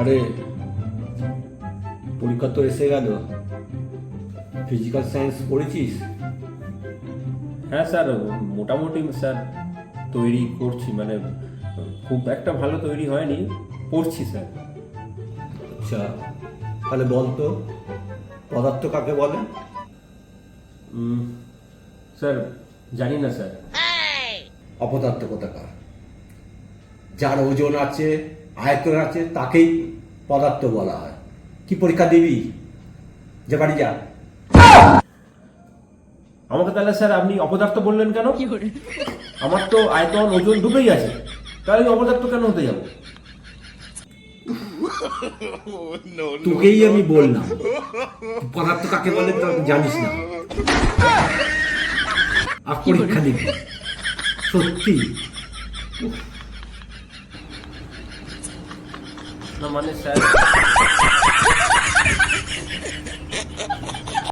আরে পরীক্ষা তো এসে গেল। ফিজিক্যাল সায়েন্স পড়েছিস? হ্যাঁ স্যার মোটামুটি স্যার তৈরি করছি মানে খুব একটা ভালো তৈরি হয়নি পড়ছি স্যার। আচ্ছা তাহলে বল তো পদার্থ কাকে বলে? স্যার জানি না স্যার। অপদার্থ কোথাকার? যার ওজন আছে আয়তন আছে তাকেই পদার্থ বলা হয়। কি পরীক্ষা দিবি? যে বাড়ি যা। আমাকে তাহলে স্যার আপনি অপদার্থ বললেন কেন? কি আমার তো আয়তন ওজন দুটোই আছে। তাহলে আমি অপদার্থ কেন হতে যাব? তোকেই আমি বললাম। পদার্থ কাকে বলে তো জানিস না। আর পরীক্ষা দিবি। সত্যি? না মানে স্যার